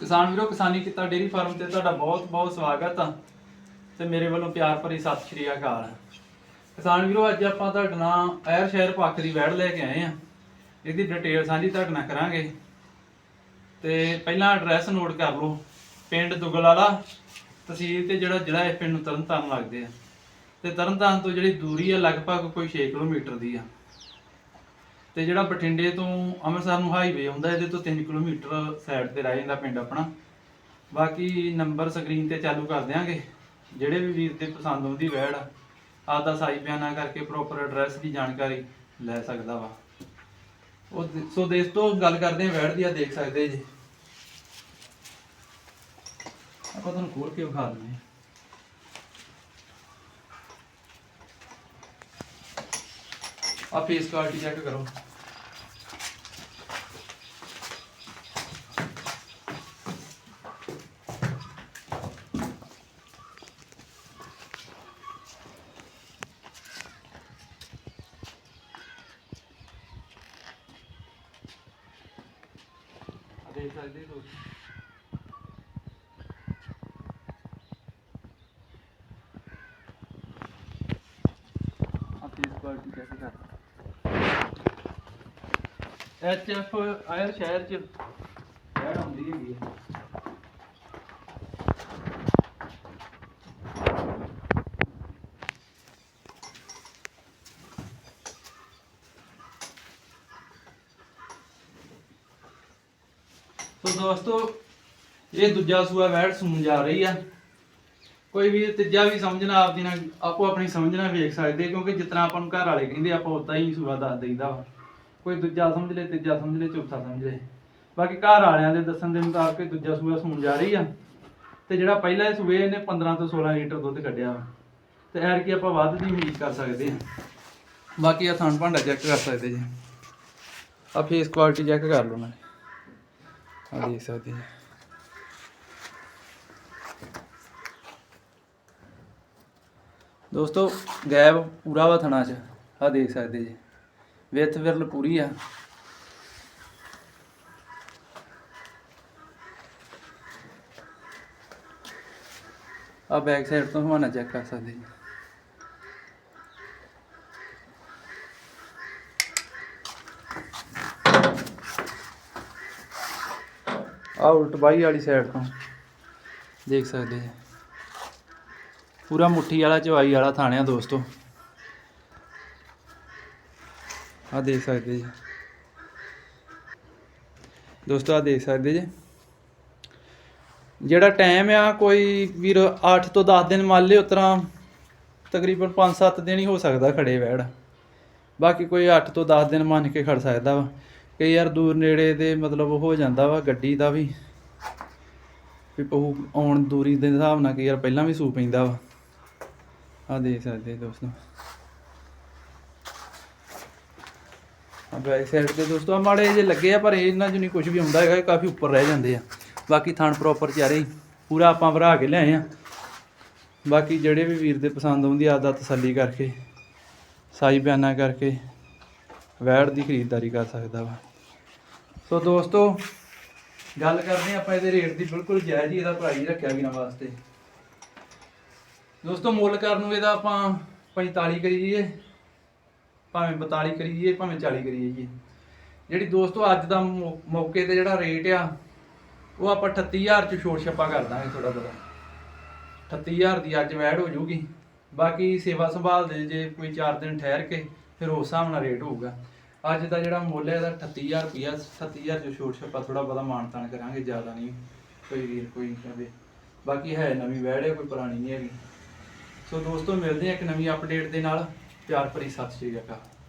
ਕਿਸਾਨ ਵੀਰੋ, ਕਿਸਾਨੀ ਕਿੱਤਾ ਡੇਰੀ ਫਾਰਮ ਤੇ ਤੁਹਾਡਾ ਬਹੁਤ ਬਹੁਤ ਸਵਾਗਤ ਆ ਤੇ ਮੇਰੇ ਵੱਲੋਂ ਪਿਆਰ ਭਰੀ ਸਤਿ ਸ਼੍ਰੀ ਅਕਾਲ। ਕਿਸਾਨ ਵੀਰੋ, ਅੱਜ ਆਪਾਂ ਤੁਹਾਡੇ ਨਾਲ ਐਰ ਸ਼ਹਿਰ ਪੱਖ ਦੀ ਵੈੜ ਲੈ ਕੇ ਆਏ ਆ। ਇਹਦੀ ਡਿਟੇਲ ਸਾਂਝੀ ਤੁਹਾਡੇ ਨਾਲ ਕਰਾਂਗੇ। ਤੇ ਪਹਿਲਾਂ ਐਡਰੈਸ ਨੋਟ ਕਰ ਲਓ, ਪਿੰਡ ਦੁਗਲਾਲਾ ਤਹਿਸੀਲ ਤੇ ਜਿਹੜਾ ਜ਼ਿਲ੍ਹਾ ਇਹ ਪਿੰਡ ਨੂੰ ਤਰਨਤਾਰਨ ਲੱਗਦੇ ਆ। ਤੇ ਤਰਨਤਾਰਨ ਤੋਂ ਜਿਹੜੀ ਦੂਰੀ ਆ, ਲਗਭਗ ਕੋਈ 6 ਕਿਲੋਮੀਟਰ ਦੀ ਆ। ਤੇ ਜਿਹੜਾ ਬਠਿੰਡੇ ਤੋਂ ਅੰਮ੍ਰਿਤਸਰ ਨੂੰ ਹਾਈਵੇ ਆਉਂਦਾ, ਇਹਦੇ ਤੋਂ 3 ਕਿਲੋਮੀਟਰ ਸਾਈਡ ਤੇ ਰਹਿ ਜਾਂਦਾ ਪਿੰਡ ਆਪਣਾ। ਬਾਕੀ ਨੰਬਰ ਸਕਰੀਨ ਤੇ ਚਾਲੂ ਕਰ ਦਿਆਂਗੇ। ਜਿਹੜੇ ਵੀ ਵੀਰ ਦੇ ਪਸੰਦ ਆਉਂਦੀ ਵੈੜ ਆਪਦਾ ਸਾਈ ਬਿਆਨਾ ਕਰਕੇ ਪ੍ਰੋਪਰ ਐਡਰੈਸ ਦੀ ਜਾਣਕਾਰੀ ਲੈ ਸਕਦਾ ਵਾ। ਉਹ ਸੋ ਦੋਸਤੋ, ਗੱਲ ਕਰਦੇ ਹਾਂ ਵੈੜ ਦੀ ਆ ਦੇਖ ਸਕਦੇ ਜੀ। ਆਪਾਂ ਤੁਹਾਨੂੰ ਖੋਲ ਕੇ ਵਿਖਾ ਦਿੰਦੇ ਹਾਂ। ਆ ਫੇਸ ਕੁਆਲਿਟੀ ਚੈੱਕ ਕਰੋ। ਆ ਦੇਖ ਸਕਦੇ ਹੋ ਆ ਫੇਸ ਕੁਆਲਿਟੀ ਚੈੱਕ ਕਰ ਐਚ ਐਫ ਆਇਰ ਸ਼ਹਿਰ ਚ ਐਡ ਹੁੰਦੀ ਹੈਗੀ ਹੈ ਸੋ ਦੋਸਤੋ, ਇਹ ਦੂਜਾ ਸੂਆ ਵੈੜ ਸੂਣ ਜਾ ਰਹੀ ਆ। ਕੋਈ ਵੀ ਤੀਜਾ ਵੀ ਸਮਝਣਾ, ਆਪਦੀ ਨਾਲ ਆਪੋ ਆਪਣੀ ਸਮਝਣਾ ਵੇਖ ਸਕਦੇ, ਕਿਉਂਕਿ ਜਿਤਨਾ ਆਪਾਂ ਨੂੰ ਘਰ ਵਾਲੇ ਕਹਿੰਦੇ, ਆਪਾਂ ਉਦਾਂ ਹੀ ਸੂਆ ਦੱਸ ਦਈਦਾ ਵਾ। ਕੋਈ ਦੂਜਾ ਸਮਝ ਲੈ, ਤੀਜਾ ਸਮਝ ਲੈ, ਚੌਥਾ ਸਮਝ ਲੈ। ਬਾਕੀ ਘਰ ਵਾਲਿਆਂ ਦੇ ਦੱਸਣ ਦੇ ਮੁਤਾਬਕ ਦੂਜਾ ਸੂਆ ਸੂਣ ਜਾ ਰਹੀ ਆ। ਤੇ ਜਿਹੜਾ ਪਹਿਲਾ ਸੂਏ, ਇਹਨੇ 15 ਤੋਂ 16 ਲੀਟਰ ਦੁੱਧ ਕੱਢਿਆ ਵਾ। ਤੇ ਐਰ ਕੀ ਆਪਾਂ ਵੱਧ ਦੀ ਉਮੀਦ ਕਰ ਸਕਦੇ ਹਾਂ ਬਾਕੀ ਆ ਥਣ ਭਾਂਡਾ ਚੈੱਕ ਕਰ ਸਕਦੇ ਜੀ। ਆ ਫੇਸ ਕੁਆਲਿਟੀ ਚੈੱਕ ਕਰ ਲਓ ਨਾਲੇ। ਆ ਦੇਖ ਸਕਦੇ ਜੀ ਦੋਸਤੋ ਗੈਬ ਪੂਰਾ ਵਾ ਥਣਾ ਚ। ਆ ਦੇਖ ਸਕਦੇ ਜੀ। ਵਿੱਥ ਵਿਰਲ ਪੂਰੀ ਆ। ਆ ਬੈਕ ਸਾਈਡ ਤੋਂ ਹਵਾਨਾ ਚੈੱਕ ਕਰ ਸਕਦੇ ਜੀ। ਆ ਉਲਟ ਵਾਲੀ ਸਾਈਡ ਤੋਂ। ਦੇਖ ਸਕਦੇ ਜੀ। ਪੂਰਾ ਮੁੱਠੀ ਵਾਲਾ, ਚਵਾਈ ਵਾਲਾ ਥਾਣਿਆ ਦੋਸਤੋ। ਆ ਦੇਖ ਸਕਦੇ ਜੀ। ਦੋਸਤੋ, ਆ ਦੇਖ ਸਕਦੇ ਜੀ। ਜਿਹੜਾ ਟਾਈਮ ਆ, ਕੋਈ ਵੀਰ 8 ਤੋਂ 10 ਦਿਨ ਮੰਨ ਲਿਓ ਉਤਰਾ ਤਕਰੀਬਨ 5-7 ਦਿਨ ਹੀ ਹੋ ਸਕਦਾ ਖੜੇ ਵੈੜ ਬਾਕੀ ਕੋਈ 8 ਤੋਂ 10 ਦਿਨ ਮੰਨ ਕੇ ਖੜ ਸਕਦਾ ਵਾ। ਕਈ ਯਾਰ ਦੂਰ ਨੇੜੇ ਦੇ ਮਤਲਬ ਹੋ ਜਾਂਦਾ ਵਾ ਗੱਡੀ ਦਾ ਵੀ। ਵੀ ਪਹੂ ਆਉਣ ਦੂਰੀ ਦੇ ਹਿਸਾਬ ਨਾਲ ਕਈ ਯਾਰ ਪਹਿਲਾਂ ਵੀ ਸੂ ਪੈਂਦਾ ਵਾ। ਆ ਦੇਖ ਸਕਦੇ ਦੋਸਤੋ। ਆ ਬੈਕ ਸਾਈਡ ਤੇ ਦੋਸਤੋ ਆ ਮਾੜੇ ਜੇ ਲੱਗੇ ਆ, ਪਰ ਇਹਨਾਂ 'ਚ ਨਹੀਂ ਕੁਝ ਵੀ ਹੁੰਦਾ ਹੈਗਾ ਕਾਫੀ ਉੱਪਰ ਰਹਿ ਜਾਂਦੇ ਆ। ਬਾਕੀ ਥਣ ਪ੍ਰੋਪਰ ਚਾਰੇ ਪੂਰਾ ਆਪਾਂ ਭਰਾ ਕੇ ਲਿਆਏ ਆ। ਬਾਕੀ ਜਿਹੜੇ ਵੀ ਵੀਰ ਦੇ ਪਸੰਦ ਆਉਂਦੀ ਆ ਦਾ ਤਸੱਲੀ ਕਰਕੇ, ਸਾਈ ਬਿਆਨਾ ਕਰਕੇ, ਵੈੜ ਦੀ ਖਰੀਦਦਾਰੀ ਕਰ ਸਕਦਾ ਵਾ। ਸੋ ਦੋਸਤੋ, ਗੱਲ ਕਰਦੇ ਹਾਂ ਆਪਾਂ ਇਹਦੇ ਰੇਟ ਦੀ। ਬਿਲਕੁਲ ਜਾਇਜ਼ ਹੀ ਇਹਦਾ ਪ੍ਰਾਈਸ ਰੱਖਿਆ ਵੀਰਾਂ ਵਾਸਤੇ। ਦੋਸਤੋ, ਮੁੱਲ ਕਰਨ ਨੂੰ ਇਹਦਾ ਆਪਾਂ 45 ਕਰੀਏ, ਭਾਵੇਂ 42 ਕਰੀਏ, ਭਾਵੇਂ 40 ਕਰੀਏ। ਜੀ ਜਿਹੜੀ ਦੋਸਤੋ, ਅੱਜ ਦਾ ਮੌਕੇ ਤੇ ਜਿਹੜਾ ਰੇਟ ਆ, ਉਹ ਆਪਾਂ 38000 ਚ ਛੋਟ ਛੱਪਾ ਕਰ ਦਾਂਗੇ ਥੋੜਾ ਬਹੁਤਾ। 38000 ਦੀ ਅੱਜ ਵੈਡ ਹੋ ਜੂਗੀ ਬਾਕੀ ਸੇਵਾ ਸੰਭਾਲ ਦੇ ਜੇ ਕੋਈ 4 ਦਿਨ ਠਹਿਰ ਕੇ, ਫਿਰ ਉਸ ਹਿਸਾਬ ਨਾਲ ਰੇਟ ਹੋਊਗਾ। ਅੱਜ ਦਾ ਜਿਹੜਾ ਮੁੱਲ ਹੈ ਇਹਦਾ 38000 ਰੁਪਿਆ 38000 ਚ ਛੋਟ ਛੱਪਾ ਥੋੜਾ ਬਹੁਤਾ ਮਾਨਤਾਨ ਕਰਾਂਗੇ, ਜ਼ਿਆਦਾ ਨਹੀਂ, ਕੋਈ ਵੀਰ, ਕੋਈ ਕਹੇ ਬਾਕੀ ਹੈ ਨਵੀਂ ਵੈਡ ਹੈ, ਕੋਈ ਪੁਰਾਣੀ ਨਹੀਂ ਹੈਗੀ। ਸੋ ਦੋਸਤੋ, ਮਿਲਦੇ ਆ ਇੱਕ ਨਵੀਂ ਅਪਡੇਟ ਦੇ ਨਾਲ। ਪਿਆਰ ਭਰੀ ਸਤਿ ਸ਼੍ਰੀ ਅਕਾਲ।